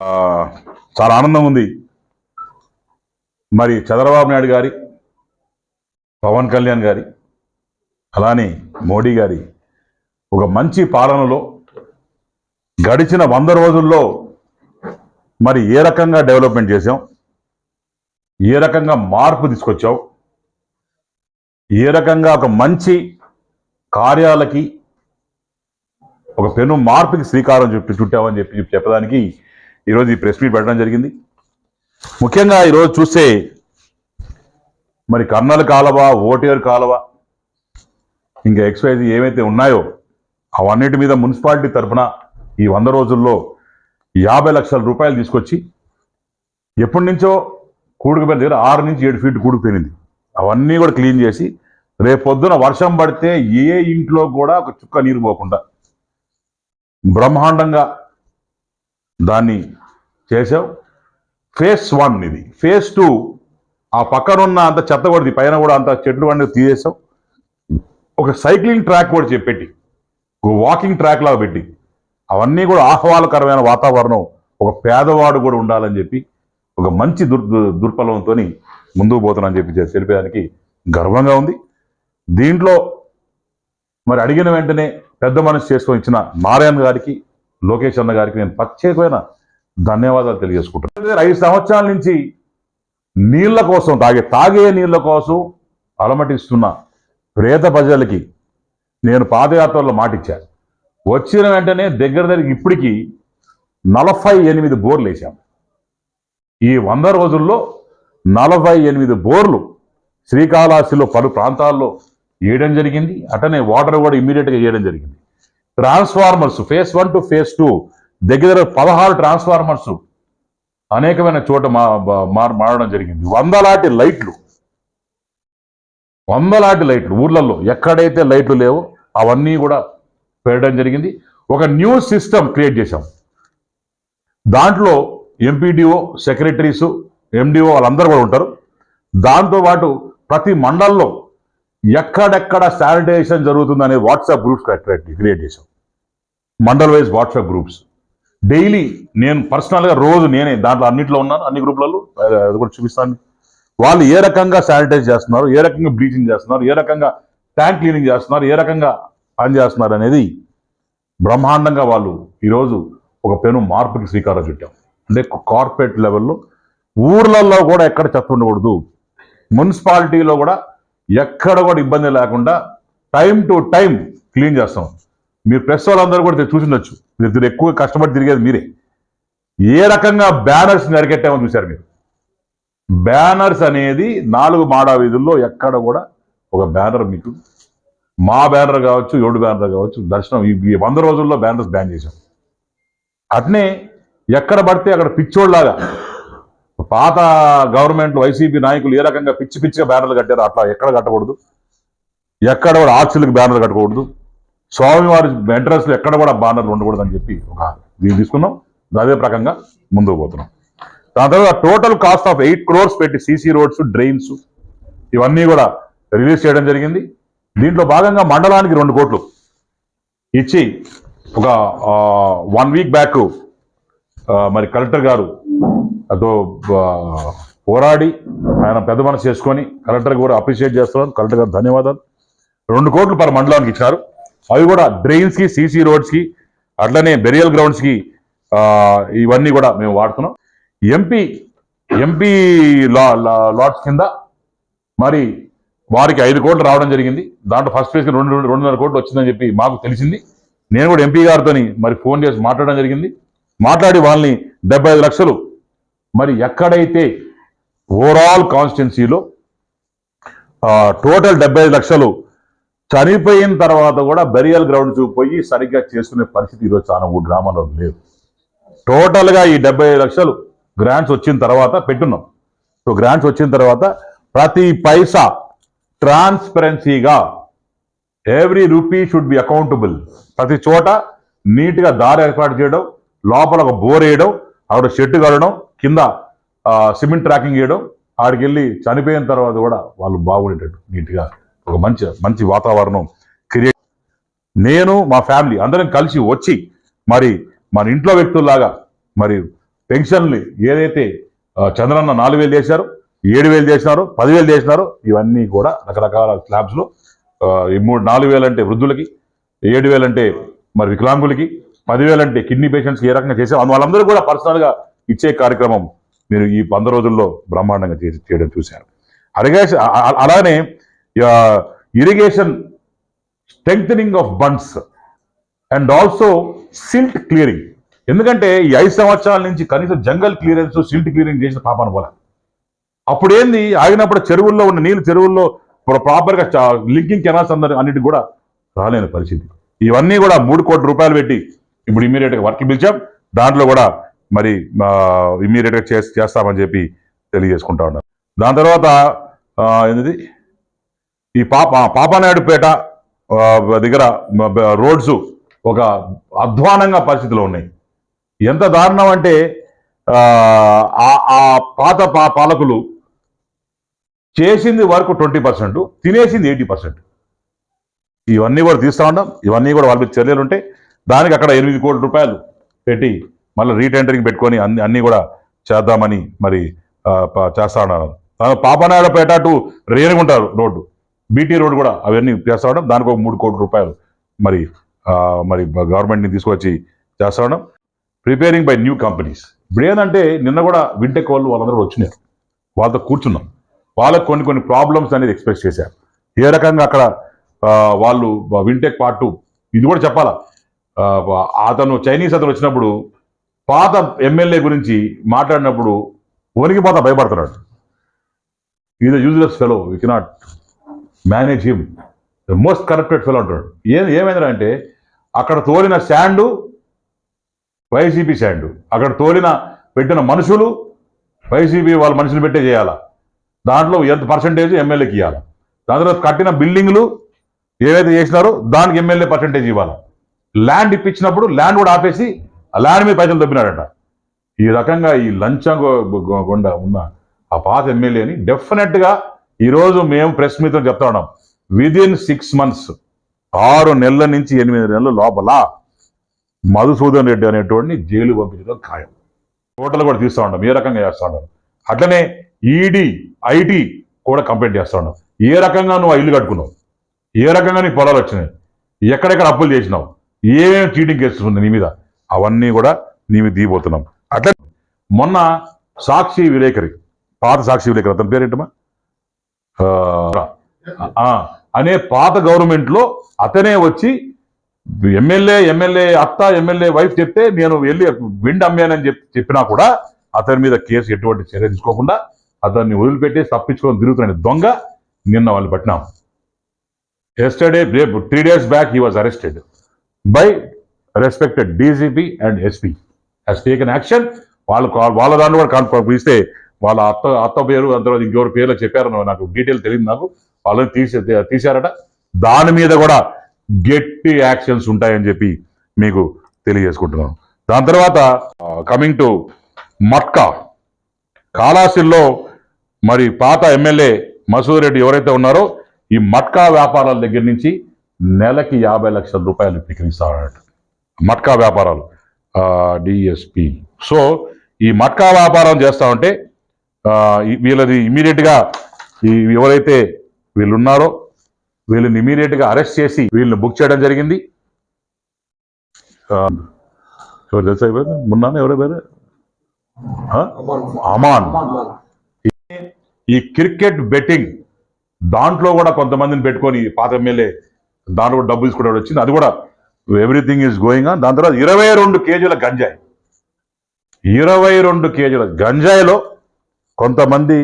చాలా ఆనందం ఉంది. మరి చంద్రబాబు నాయుడు గారి పవన్ కళ్యాణ్ గారి అలానే మోడీ గారి ఒక మంచి పాలనలో గడిచిన వంద రోజుల్లో మరి ఏ రకంగా డెవలప్మెంట్ చేసాం ఏ రకంగా మార్పు తీసుకొచ్చాం? ఏ రకంగా ఒక మంచి కార్యాలకి ఒక పెను మార్పుకి శ్రీకారం చుట్టి చుట్టామని చెప్పి చెప్పడానికి ఈరోజు ఈ ప్రెస్ మీట్ పెట్టడం జరిగింది. ముఖ్యంగా ఈరోజు చూస్తే మరి కర్నల్ కాలవా ఓటేరు కాలవా ఇంకా ఎక్స్వైజ్ ఏవైతే ఉన్నాయో అవన్నిటి మీద మున్సిపాలిటీ తరఫున ఈ వంద రోజుల్లో యాభై లక్షల రూపాయలు తీసుకొచ్చి ఎప్పటి నుంచో కూడుకుపోయిన దగ్గర ఆరు నుంచి ఏడు ఫీట్ కూడుకుపోయింది అవన్నీ కూడా క్లీన్ చేసి రేపొద్దున వర్షం పడితే ఏ ఇంట్లో కూడా ఒక చుక్క నీరు పోకుండా బ్రహ్మాండంగా దాన్ని చేసావు ఫేస్ వన్ ఇది. ఫేస్ టూ ఆ పక్కన ఉన్న అంత చెత్త కూడా పైన కూడా అంత చెట్లు వండి తీసేసావు. ఒక సైక్లింగ్ ట్రాక్ కూడా చెప్పెట్టి ఒక వాకింగ్ ట్రాక్ లాగా పెట్టి అవన్నీ కూడా ఆహ్వాలకరమైన వాతావరణం ఒక పేదవాడు కూడా ఉండాలని చెప్పి ఒక మంచి దుర్ దుర్ఫలంతో ముందుకు పోతున్నానని చెప్పి తెలిపేదానికి గర్వంగా ఉంది. దీంట్లో మరి అడిగిన వెంటనే పెద్ద మనసు చేసుకొని ఇచ్చిన నారాయణ గారికి లోకేష్ అన్న గారికి నేను ప్రత్యేకమైన ధన్యవాదాలు తెలియజేసుకుంటున్నాను. ఐదు సంవత్సరాల నుంచి నీళ్ళ కోసం తాగే తాగే నీళ్ళ కోసం అలమటిస్తున్న ప్రేత ప్రజలకి నేను పాదయాత్రలో మాటిచ్చాను. వచ్చిన వెంటనే దగ్గర దగ్గర ఇప్పటికి నలభై ఎనిమిది బోర్లు వేసాం ఈ వంద రోజుల్లో నలభై ఎనిమిది బోర్లు శ్రీకాళహస్తిలో పలు ప్రాంతాల్లో వేయడం జరిగింది. అటనే వాటర్ కూడా ఇమ్మీడియట్గా వేయడం జరిగింది. Transformers phase one to phase two దగ్గర పదహారు ట్రాన్స్ఫార్మర్స్ అనేకమైన చోట మా మారడం జరిగింది. వందలాటి లైట్లు. వందలాటి లైట్లు ఊర్లలో ఎక్కడైతే లైట్లు లేవో అవన్నీ కూడా పెట్టడం జరిగింది. ఒక న్యూ సిస్టమ్ క్రియేట్ చేశాం. దాంట్లో ఎంపీడీఓ సెక్రటరీసు ఎండిఓ వాళ్ళందరూ కూడా ఉంటారు. దాంతోపాటు ప్రతి మండల్లో ఎక్కడెక్కడ శానిటైజేషన్ జరుగుతుందనే వాట్సాప్ గ్రూప్స్ క్రియేట్ చేశాం. Mandal wise WhatsApp groups. Daily నేను పర్సనల్గా రోజు నేనే దాంట్లో అన్నింటిలో ఉన్నాను అన్ని గ్రూపులలో అది కూడా చూపిస్తాను. వాళ్ళు ఏ రకంగా శానిటైజ్ చేస్తున్నారు ఏ రకంగా బ్లీచింగ్ చేస్తున్నారు ఏ రకంగా ట్యాంక్ క్లీనింగ్ చేస్తున్నారు ఏ రకంగా పని చేస్తున్నారు అనేది బ్రహ్మాండంగా వాళ్ళు ఈరోజు ఒక పెను మార్పుకి శ్రీకారం చుట్టాం. అంటే కార్పొరేట్ లెవెల్లో ఊర్లలో కూడా ఎక్కడ చెత్త ఉండకూడదు. మున్సిపాలిటీలో కూడా ఎక్కడ కూడా ఇబ్బంది లేకుండా టైం టు టైం క్లీన్ చేస్తాం. మీరు ప్రెస్ వాళ్ళందరూ కూడా చూసిండొచ్చు మీరు ఎక్కువ కష్టపడి తిరిగేది మీరే. ఏ రకంగా బ్యానర్స్ నరికెట్టామో చూశారు మీరు. బ్యానర్స్ అనేది నాలుగు మాడా వీధుల్లో ఎక్కడ కూడా ఒక బ్యానర్ మీకు. మా బ్యానర్ కావచ్చు ఏడు బ్యానర్ కావచ్చు దర్శనం ఈ వంద రోజుల్లో బ్యానర్స్ బ్యాన్ చేశాం. అట్నే ఎక్కడ పడితే అక్కడ పిచ్చోళ్ళలాగా పాత గవర్నమెంట్ వైసీపీ నాయకులు ఏ రకంగా పిచ్చి పిచ్చిగా బ్యానర్లు కట్టారు అట్లా ఎక్కడ కట్టకూడదు. ఎక్కడ కూడా ఆర్చులకు బ్యానర్లు కట్టకూడదు. స్వామివారి ఎంట్రన్స్లో ఎక్కడ కూడా బ్యానర్లు ఉండకూడదని అని చెప్పి ఒక దీన్ని తీసుకున్నాం. అదే ప్రకంగా ముందుకు పోతున్నాం. దాని తర్వాత total cost of eight crores పెట్టి సీసీ రోడ్స్ డ్రైన్స్ ఇవన్నీ కూడా రిలీజ్ చేయడం జరిగింది. దీంట్లో భాగంగా మండలానికి రెండు కోట్లు ఇచ్చి ఒక వన్ వీక్ బ్యాక్ మరి కలెక్టర్ గారు అదో పోరాడి ఆయన పెద్ద మనసు చేసుకొని కలెక్టర్ కూడా అప్రిషియేట్ చేస్తున్నారు కలెక్టర్ గారు ధన్యవాదాలు. రెండు కోట్లు పర్ మండలానికి ఇచ్చారు అవి కూడా డ్రైన్స్కి సీసీ రోడ్స్కి అట్లనే బెరియల్ గ్రౌండ్స్కి ఇవన్నీ కూడా మేము వాడుతున్నాం. ఎంపీ ఎంపీ లా లాట్స్ కింద మరి వారికి ఐదు కోట్లు రావడం జరిగింది. దాంట్లో ఫస్ట్ ఫేజ్కి రెండు రెండున్నర కోట్లు వచ్చిందని చెప్పి మాకు తెలిసింది. నేను కూడా ఎంపీ గారితో మరి ఫోన్ చేసి మాట్లాడడం జరిగింది. మాట్లాడి వాళ్ళని డెబ్బై ఐదు లక్షలు మరి ఎక్కడైతే ఓవరాల్ కాన్స్టిట్యున్సీలో టోటల్ డెబ్బై ఐదు లక్షలు చనిపోయిన తర్వాత కూడా బెరియల్ గ్రౌండ్ చూపోయి సరిగ్గా చేసుకునే పరిస్థితి ఈరోజు చాలా ఊరు గ్రామాల్లో లేదు. టోటల్గా ఈ డెబ్బై ఐదు లక్షలు గ్రాంట్స్ వచ్చిన తర్వాత పెట్టున్నాం. సో గ్రాంట్స్ వచ్చిన తర్వాత ప్రతి పైసా ట్రాన్స్పరెన్సీగా every rupee should be accountable. ప్రతి చోట నీట్గా దారి ఏర్పాటు చేయడం లోపల ఒక బోర్ వేయడం ఆవిడ షెడ్ కడడం కింద సిమెంట్ ట్రాకింగ్ చేయడం ఆడికి వెళ్ళి చనిపోయిన తర్వాత కూడా వాళ్ళు బాగుండేటట్టు నీట్గా ఒక మంచి మంచి వాతావరణం క్రియేట్ నేను మా ఫ్యామిలీ అందరం కలిసి వచ్చి మరి మన ఇంట్లో వ్యక్తుల్లాగా మరి పెన్షన్లు ఏదైతే చంద్రన్న నాలుగు వేలు చేశారో ఏడు వేలు చేసినారో పదివేలు చేసినారో ఇవన్నీ కూడా రకరకాల స్లాబ్స్లో ఈ మూడు నాలుగు వేలు అంటే వృద్ధులకి ఏడు వేలు అంటే మరి వికలాంగులకి పదివేలు అంటే కిడ్నీ పేషెంట్స్కి ఏ రకంగా చేసాం అందు వాళ్ళందరూ కూడా పర్సనల్గా ఇచ్చే కార్యక్రమం మీరు ఈ వంద రోజుల్లో బ్రహ్మాండంగా చేసి చేయడం చూశారు. అలాగే అలానే irrigation strength of bunds and also silt clearing ఎందుకంటే ఈ ఐదు సంవత్సరాల నుంచి కనీసం జంగల్ క్లియరెన్స్ సిల్ట్ క్లియరింగ్ చేసిన పాపాను పోలే అప్పుడు ఏంది ఆగినప్పుడు చెరువుల్లో ఉన్న నీళ్ళు చెరువుల్లో ప్రాపర్గా లింకింగ్ కెనాల్స్ అందరి అన్నిటి కూడా రాలేని పరిస్థితి. ఇవన్నీ కూడా మూడు కోట్ల రూపాయలు పెట్టి ఇప్పుడు ఇమీడియట్గా వర్క్ పిలిచాం. దాంట్లో కూడా మరి ఇమీడియట్గా చేస్తామని చెప్పి తెలియజేసుకుంటా ఉన్నాం. దాని తర్వాత ఏంటిది? ఈ పాప పాపనాయుడుపేట దగ్గర రోడ్స్ ఒక అధ్వానంగా పరిస్థితిలో ఉన్నాయి. ఎంత దారుణం అంటే ఆ, ఆ- పాత పాలకులు చేసింది వరకు ట్వంటీ పర్సెంట్ తినేసింది ఎయిటీ పర్సెంట్. ఇవన్నీ కూడా తీస్తా ఉన్నాం ఇవన్నీ కూడా వాళ్ళ మీద చర్యలు ఉంటాయి దానికి అక్కడ ఎనిమిది కోట్ల రూపాయలు పెట్టి మళ్ళీ రీటెండరింగ్ పెట్టుకొని అన్ని అన్నీ కూడా చేద్దామని మరి చేస్తా ఉన్నారు. ఆ, పాపనాయుడుపేట టు రేణిగుంటారు రోడ్డు. బీటీ రోడ్ కూడా అవన్నీ చేస్తా దానికి ఒక మూడు కోట్ల రూపాయలు మరి మరి గవర్నమెంట్ని తీసుకొచ్చి చేస్తా ప్రిపేరింగ్ బై న్యూ కంపెనీస్ ఇప్పుడు ఏంటంటే నిన్న కూడా వింటెక్ వాళ్ళు వాళ్ళందరూ వచ్చినారు. వాళ్ళతో కూర్చున్నాం. వాళ్ళకు కొన్ని కొన్ని ప్రాబ్లమ్స్ అనేది ఎక్స్ప్రెస్ చేశారు. ఏ రకంగా అక్కడ వాళ్ళు వింటెక్ పార్ట్ ఇది కూడా చెప్పాలా? అతను చైనీస్ అతను వచ్చినప్పుడు పాత ఎమ్మెల్యే గురించి మాట్లాడినప్పుడు వణికిపోతా భయపడుతున్నాడు. Is useless fellow you cannot manage him the most corrupted fellow అంటాడు ఏం ఏమైందంటే అక్కడ తోలిన శాండు వైసీపీ శాండు అక్కడ తోలిన పెట్టిన మనుషులు వైసీపీ వాళ్ళ మనుషులు పెట్టే చేయాలా? దాంట్లో ఎంత పర్సంటేజ్ ఎమ్మెల్యేకి ఇవ్వాలి దాని తర్వాత కట్టిన బిల్డింగ్లు ఏవైతే చేసినారో దానికి ఎమ్మెల్యే పర్సంటేజ్ ఇవ్వాలి? ల్యాండ్ ఇప్పించినప్పుడు ల్యాండ్ కూడా ఆపేసి ఆ ల్యాండ్ మీద పైసలు దొబ్బినాడట. ఈ రకంగా ఈ లంచం గుండా ఉన్న ఆ పాత ఎమ్మెల్యేని డెఫినెట్గా ఈరోజు మేము ప్రెస్ మీతో చెప్తా ఉన్నాం. విదిన్ సిక్స్ మంత్స్ ఆరు నెలల నుంచి ఎనిమిది నెలల లోపల మధుసూదన్ రెడ్డి అనేటువంటి జైలు పంపించడం ఖాయం. టోటల్ కూడా తీస్తూ ఉంటాం ఏ రకంగా చేస్తూ ఉంటాం అట్లనే ఈడీ ఐటీ కూడా కంప్లైంట్ చేస్తూ ఉన్నాం. ఏ రకంగా నువ్వు ఇల్లు కట్టుకున్నావు? ఏ రకంగా నీకు పొలాలు వచ్చినాయి? ఎక్కడెక్కడ అప్పులు చేసినావు? ఏమేమి చీటింగ్ కేసులు ఉంది నీ మీద? అవన్నీ కూడా నీ మీద దిగిపోతున్నాం. అట్లా మొన్న సాక్షి విలేకరి పాత సాక్షి విలేకరి అతని పేరేంటమ్మా? అనే పాత గవర్నమెంట్లో అతనే వచ్చి ఎమ్మెల్యే ఎమ్మెల్యే అత్త ఎమ్మెల్యే వైఫ్ చెప్తే నేను వెళ్ళి విండ్ అమ్మానని చెప్పి చెప్పినా కూడా అతని మీద కేసు ఎటువంటి చర్య తీసుకోకుండా అతన్ని వదిలిపెట్టి తప్పించుకొని తిరుగుతున్న దొంగ నిన్న వాళ్ళు పట్టినాం. Yesterday three days back he was arrested by respected DGP and SP he's taken action వాళ్ళు వాళ్ళ దాన్ని కూడా కాన్ఫర్ ఇస్తే వాళ్ళ అత్త అత్త పేరు తర్వాత ఇంకెవరి పేర్లు చెప్పారు నాకు డీటెయిల్ తెలియదు నాకు. వాళ్ళని తీసే తీశారట. దాని మీద కూడా గట్టి యాక్షన్స్ ఉంటాయని చెప్పి మీకు తెలియజేసుకుంటున్నాను. దాని తర్వాత కమింగ్ టు మట్కా. కాళాసిల్లో మరి పాత ఎమ్మెల్యే మసూద్ రెడ్డి ఎవరైతే ఉన్నారో ఈ మట్కా వ్యాపారాల దగ్గర నుంచి నెలకి యాభై లక్షల రూపాయలు విక్రయిస్తారట. మట్కా వ్యాపారాలు డిఎస్పి సో ఈ మట్కా వ్యాపారం చేస్తా ఉంటే వీళ్ళని వీళ్ళది ఇమీడియట్గా ఈ ఎవరైతే వీళ్ళు ఉన్నారో వీళ్ళని ఇమీడియట్గా అరెస్ట్ చేసి వీళ్ళని బుక్ చేయడం జరిగింది. ఎవరు తెలుసా ఈ పేరు? పేరు? అమాన్. ఈ క్రికెట్ బెట్టింగ్ దాంట్లో కూడా కొంతమందిని పెట్టుకొని పాత ఎమ్మెల్యే దాంట్లో కూడా డబ్బులు తీసుకోవడం వచ్చింది. అది కూడా ఎవ్రీథింగ్ ఈజ్ గోయింగ్ ఆన్ దాని తర్వాత ఇరవై రెండు కేజీల గంజాయి. ఇరవై రెండు కేజీల గంజాయిలో కొంతమంది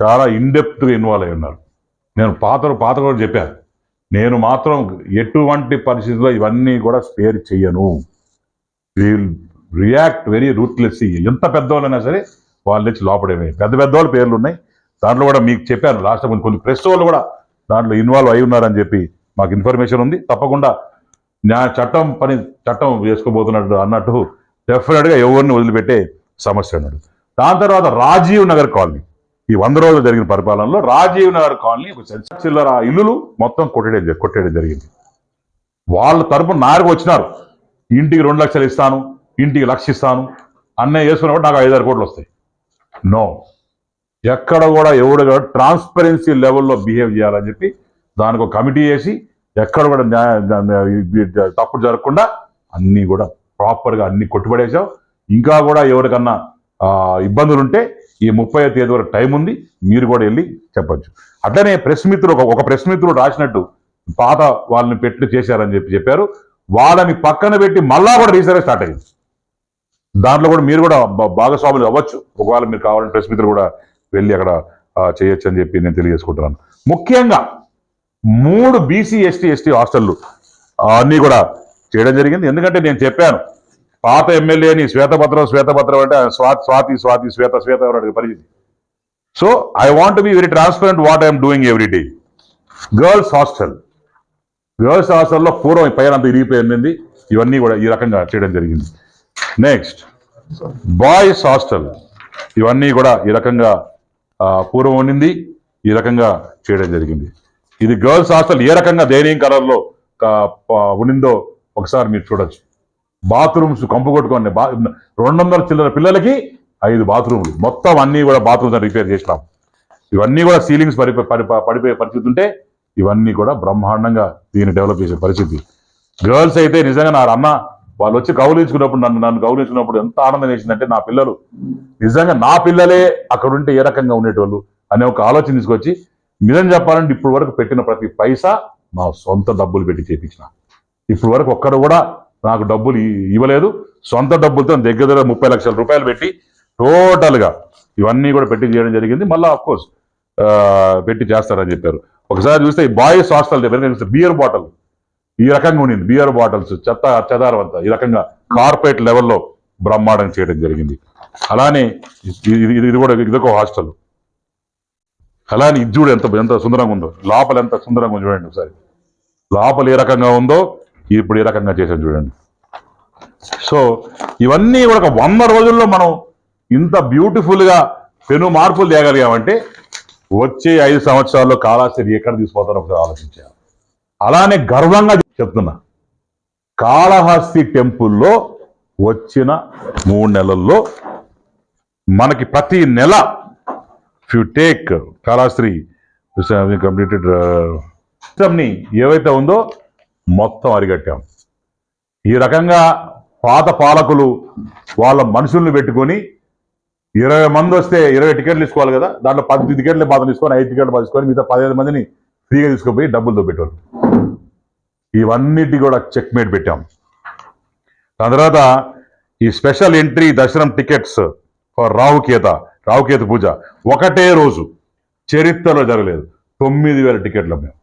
చాలా ఇన్డెప్త్గా ఇన్వాల్వ్ అయి ఉన్నారు. నేను పాత పాత కూడా చెప్పాను నేను మాత్రం ఎటువంటి పరిస్థితుల్లో ఇవన్నీ కూడా స్పేర్ చెయ్యను. విల్ రియాక్ట్ వెరీ రూత్లెస్ ఎంత పెద్దవాళ్ళైనా సరే వాళ్ళు వచ్చి లోపడేమే పెద్ద పెద్దవాళ్ళ పేర్లు ఉన్నాయి. దాంట్లో కూడా మీకు చెప్పాను లాస్ట్ కొన్ని కొన్ని ప్రెస్ వాళ్ళు కూడా దాంట్లో ఇన్వాల్వ్ అయి ఉన్నారని చెప్పి మాకు ఇన్ఫర్మేషన్ ఉంది. తప్పకుండా నా చట్టం పని చట్టం చేసుకోబోతున్నట్టు అన్నట్టు డెఫినెట్గా ఎవరిని వదిలిపెట్టే సమస్య అన్నాడు దాని తర్వాత రాజీవ్ నగర్ కాలనీ. ఈ వంద రోజులు జరిగిన పరిపాలనలో రాజీవ్ నగర్ కాలనీ ఒక చిల్లర ఇల్లులు మొత్తం కొట్టడం కొట్టేయడం జరిగింది. వాళ్ళ తరపున నాయకు వచ్చినారు. ఇంటికి రెండు లక్షలు ఇస్తాను ఇంటికి లక్ష ఇస్తాను అన్నయ్య వేసుకున్నప్పుడు నాకు ఐదారు కోట్లు వస్తాయి. నో. ఎక్కడ కూడా ఎవడు కూడా ట్రాన్స్పరెన్సీ లెవెల్లో బిహేవ్ చేయాలని చెప్పి దానికి ఒక కమిటీ వేసి ఎక్కడ కూడా తప్పుడు జరగకుండా అన్నీ కూడా ప్రాపర్గా అన్ని కొట్టుబడేసావు ఇంకా కూడా ఎవరికన్నా ఆ, ఇబ్బందులు ఉంటే ఈ ముప్పై తేదీ వరకు టైం ఉంది. మీరు కూడా వెళ్ళి చెప్పచ్చు. అట్లనే ప్రెస్ మిత్రుడు ఒక- ఒక ప్రెస్ మిత్రుడు రాసినట్టు పాత వాళ్ళని పెట్టి చేశారని చెప్పి చెప్పారు. వాళ్ళని పక్కన పెట్టి మళ్ళా కూడా రీసర్వే స్టార్ట్ అయింది. దాంట్లో కూడా మీరు కూడా భాగస్వాములు అవ్వచ్చు. ఒకవేళ మీరు కావాలంటే ప్రెస్ మిత్రులు కూడా వెళ్ళి అక్కడ చేయొచ్చు అని చెప్పి నేను తెలియజేసుకుంటున్నాను. ముఖ్యంగా మూడు బీసీ ఎస్టీ ఎస్టీ హాస్టళ్ళు అన్నీ కూడా చేయడం జరిగింది. ఎందుకంటే నేను చెప్పాను పాత ఎమ్మెల్యేని శ్వేతపత్రం శ్వేతపత్రం అంటే స్వాతి స్వాతి స్వాతి శ్వేత శ్వేత ఎవరు పరిస్థితి. So I want be very transparent what I'm doing every day girls hostel girls హాస్టల్లో పూర్వం పైన అంత ఇరిగిపోయింది ఇవన్నీ కూడా ఈ రకంగా చేయడం జరిగింది. నెక్స్ట్ బాయ్స్ హాస్టల్ ఇవన్నీ కూడా ఈ రకంగా పూర్వం ఉండింది. ఈ రకంగా చేయడం జరిగింది. ఇది గర్ల్స్ హాస్టల్ ఏ రకంగా దయనీయం కలర్లో ఉండిందో ఒకసారి మీరు చూడొచ్చు. బాత్రూమ్స్ కంపు కొట్టుకోండి బా రెండు వందల చిల్లర పిల్లలకి ఐదు బాత్రూమ్లు. మొత్తం అన్నీ కూడా బాత్రూమ్స్ రిపేర్ చేసినాం. ఇవన్నీ కూడా సీలింగ్స్ పడి పడిపోయే పరిస్థితి ఉంటే ఇవన్నీ కూడా బ్రహ్మాండంగా దీన్ని డెవలప్ చేసే పరిస్థితి. గర్ల్స్ అయితే నిజంగా నా అన్న వాళ్ళు వచ్చి గౌరవించుకున్నప్పుడు నన్ను నన్ను గౌరవించుకున్నప్పుడు ఎంత ఆనందం వేసిందంటే నా పిల్లలు. నిజంగా నా పిల్లలే అక్కడ ఉంటే ఏ రకంగా ఉండేటోళ్ళు అనే ఒక ఆలోచన తీసుకొచ్చి నిజం చెప్పాలంటే ఇప్పుడు వరకు పెట్టిన ప్రతి పైసా నా సొంత డబ్బులు పెట్టి చేపించిన. ఇప్పుడు వరకు ఒక్కరు కూడా నాకు డబ్బులు ఇవ్వలేదు. సొంత డబ్బులతో దగ్గర దగ్గర ముప్పై లక్షల రూపాయలు పెట్టి టోటల్గా ఇవన్నీ కూడా పెట్టి చేయడం జరిగింది. మళ్ళీ కోర్స్ పెట్టి చేస్తారని చెప్పారు. ఒకసారి చూస్తే ఈ బాయ్స్ హాస్టల్ దగ్గర చూస్తే బియర్ బాటిల్ ఈ రకంగా ఉండింది. బియర్ బాటిల్స్ చెత్త చెదారం అంతా. ఈ రకంగా కార్పొరేట్ లెవెల్లో బ్రహ్మాండం చేయడం జరిగింది. అలానే ఇది ఇది- ఇది కూడా ఇదొక హాస్టల్. అలానే ఇది చూడు ఎంత ఎంత సుందరంగా ఉందో. లోపల ఎంత సుందరంగా చూడండి ఒకసారి. లోపల ఏ రకంగా ఉందో ఇప్పుడు ఈ రకంగా చేశాను చూడండి. సో ఇవన్నీ కూడా ఒక వంద రోజుల్లో మనం ఇంత బ్యూటిఫుల్గా పెను మార్పులు తేగలిగామంటే వచ్చే ఐదు సంవత్సరాల్లో కాళాస్త్రి ఎక్కడ తీసుకుపోతారో ఒకసారి ఆలోచించాలి. అలానే గర్వంగా చెప్తున్నా. కాళహస్తి టెంపుల్లో వచ్చిన మూడు నెలల్లో మనకి ప్రతి నెల యు టేక్ కాళాస్త్రి కంప్లీటెడ్ సిస్టమ్ని ఏవైతే ఉందో మొత్తం అరిగట్టాం. ఈ రకంగా పాత పాలకులు వాళ్ళ మనుషుల్ని పెట్టుకొని ఇరవై మంది వస్తే ఇరవై టికెట్లు తీసుకోవాలి కదా దాంట్లో పది టికెట్లు మాత్రం తీసుకొని ఐదు టికెట్లు తీసుకొని మిగతా పదిహేను మందిని ఫ్రీగా తీసుకుపోయి డబ్బులతో పెట్టారు. ఇవన్నిటి కూడా చెక్ మేట్ పెట్టాం. దాని తర్వాత ఈ స్పెషల్ ఎంట్రీ దర్శనం టికెట్స్ ఫర్ రావుకేత రావుకేత పూజ. ఒకటే రోజు. చరిత్రలో జరగలేదు. తొమ్మిది వేల టికెట్లు మేము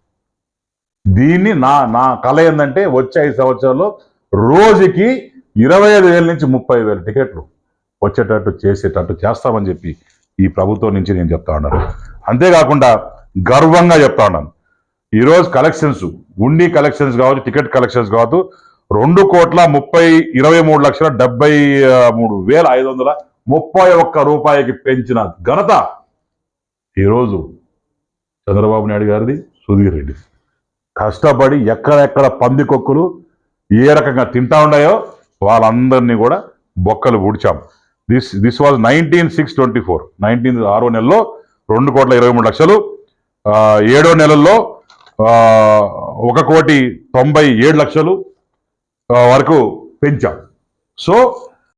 దీన్ని నా నా కళ ఏంటంటే వచ్చే ఐదు సంవత్సరాల్లో రోజుకి ఇరవై ఐదు వేల నుంచి ముప్పై వేల టికెట్లు వచ్చేటట్టు చేసేటట్టు చేస్తామని చెప్పి ఈ ప్రభుత్వం నుంచి నేను చెప్తా ఉన్నాను. అంతేకాకుండా గర్వంగా చెప్తా ఉన్నాను. ఈరోజు కలెక్షన్స్ ఉండి కలెక్షన్స్ కావచ్చు టికెట్ కలెక్షన్స్ కావచ్చు రెండు కోట్ల ముప్పై ఇరవై మూడు లక్షల డెబ్బై మూడు వేల ఐదు వందల ముప్పై ఒక్క రూపాయికి పెంచిన ఘనత ఈరోజు చంద్రబాబు నాయుడు గారిది సుధీర్ రెడ్డి కష్టపడి ఎక్కడెక్కడ పందికొక్కులు ఏ రకంగా తింటా ఉన్నాయో వాళ్ళందరినీ కూడా బొక్కలు ఊడ్చాం. This this was nineteen six twenty four nineteen ఆరో నెలలో రెండు కోట్ల ఇరవై మూడు లక్షలు. ఏడో నెలల్లో ఒక కోటి తొంభై ఏడు లక్షలు వరకు పెంచాం. సో